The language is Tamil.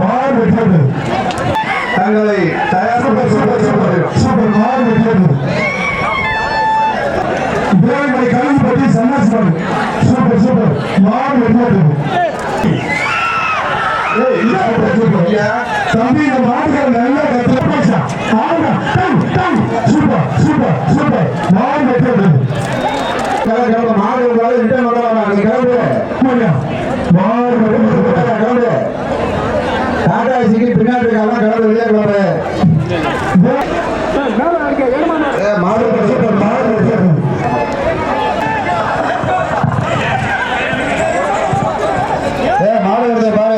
மார் வெற்றியது தங்களை தயார் சூப்பர் சூப்பர் சூப்பர் சூப்பர் மார் வெற்றியது தேவைகளை கலந்து பற்றி சன்னாசிவாரு சூப்பர் சூப்பர் மார் வெற்றியது தம்பி இந்த மாடுகள் நல்லா கத்துக்கா ஆமா டம் டம் சூப்பர் சூப்பர் சூப்பர் மார் வெற்றியது மாடு ரிட்டர்ன் வர கிளம்பு. டாடா ஏசிக்கு பின்னாடி இருக்காங்க. கிளம்பு வெளியே கிளம்பு மாடு மாடு